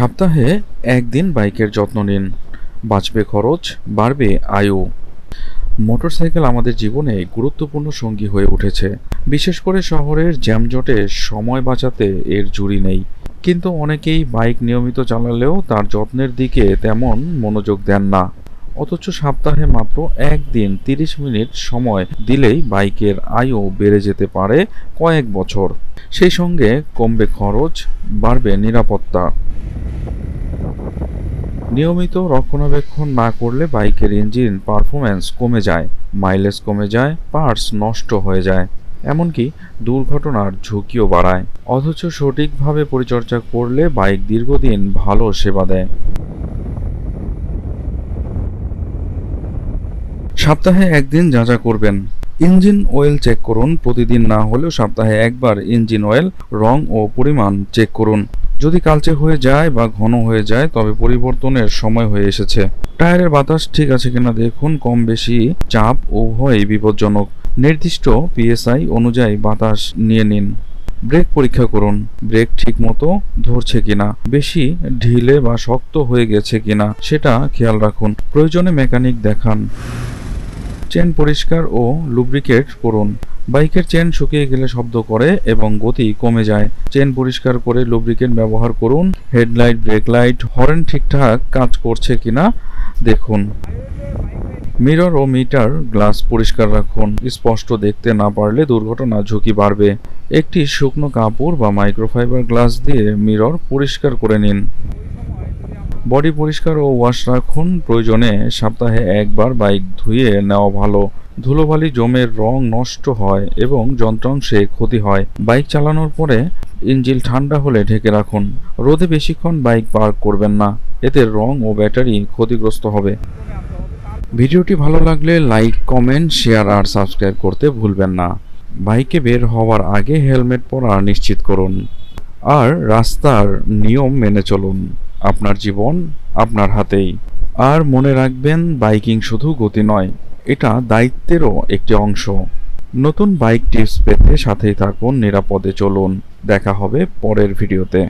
সপ্তাহে একদিন বাইকের যত্ন নিন। বাঁচবে খরচ, বাড়বে আয়ু। মোটরসাইকেল আমাদের জীবনে গুরুত্বপূর্ণ সঙ্গী হয়ে উঠেছে। বিশেষ করে শহরের জ্যামজটে সময় বাঁচাতে এর জুড়ি নেই। কিন্তু অনেকেই বাইক নিয়মিত চালালেও তার যত্নের দিকে তেমন মনোযোগ দেন না। অথচ সপ্তাহে মাত্র একদিন তিরিশ মিনিট সময় দিলেই বাইকের আয়ু বেড়ে যেতে পারে কয়েক বছর। সেই সঙ্গে কমবে খরচ, বাড়বে নিরাপত্তা। নিয়মিত রক্ষণাবেক্ষণ না করলে বাইকের ইঞ্জিন পারফরম্যান্স কমে যায়, মাইলেজ কমে যায়, পার্টস নষ্ট হয়ে যায়, এমনকি দুর্ঘটনার ঝুঁকিও বাড়ায়। অথচ সঠিকভাবে পরিচর্যা করলে বাইক দীর্ঘদিন ভালো সেবা দেয়। সপ্তাহে একদিন যা যা করবেন। ইঞ্জিন অয়েল চেক করুন, প্রতিদিন না হলেও সপ্তাহে একবার ইঞ্জিন অয়েল, রং ও পরিমাণ চেক করুন। যদি কালচে হয়ে যায় বা ঘন হয়ে যায়, তবে পরিবর্তনের সময় হয়ে এসেছে। টায়ারের বাতাস ঠিক আছে কিনা দেখুন, কম বেশি চাপ উভয়ই বিপজ্জনক। নির্দিষ্ট পিএসআই অনুযায়ী বাতাস নিয়ে নিন। ব্রেক পরীক্ষা করুন, ব্রেক ঠিকমতো ধরছে কিনা, বেশি ঢিলে বা শক্ত হয়ে গেছে কিনা, সেটা খেয়াল রাখুন। প্রয়োজনে মেকানিক দেখান। চেন পরিষ্কার ও লুব্রিকেট করুন। বাইকের চেন শুকিয়ে গেলে শব্দ করে এবং গতি কমে যায়। চেন পরিষ্কার করে লুব্রিকেট ব্যবহার করুন। হেডলাইট ব্রেক লাইট হর্ন ঠিকঠাক কাজ করছে কিনা দেখুন। মিরর ও মিটার গ্লাস পরিষ্কার রাখুন। স্পষ্ট দেখতে না পারলে দুর্ঘটনা ঝুঁকি বাড়বে। একটি শুকনো কাপড় বা মাইক্রোফাইবার গ্লাস দিয়ে মিরর পরিষ্কার করে নিন। বডি পরিষ্কার ও ওয়াশ রাখুন। প্রয়োজনে সপ্তাহে একবার বাইক ধুয়ে নেওয়া ভালো। ধুলোবালি জমের রং নষ্ট হয় এবং যন্ত্রাংশে ক্ষতি হয়। বাইক চালানোর পরে ইঞ্জিল ঠান্ডা হলে ঢেকে রাখুন। রোদে বেশিক্ষণ বাইক পার্ক করবেন না। এতে রং ও ব্যাটারি ক্ষতিগ্রস্ত হবে। ভিডিওটি ভালো লাগলে লাইক, কমেন্ট, শেয়ার আর সাবস্ক্রাইব করতে ভুলবেন না। বাইকে বের হওয়ার আগে হেলমেট পরা নিশ্চিত করুন। আর রাস্তার নিয়ম মেনে চলুন। আপনার জীবন আপনার হাতেই। আর মনে রাখবেন, বাইকিং শুধু গতি নয়, এটা দায়িত্বেরও একটি অংশ। নতুন বাইক টিপস পেতে সাথেই থাকুন, নিরাপদে চলুন। দেখা হবে পরের ভিডিওতে।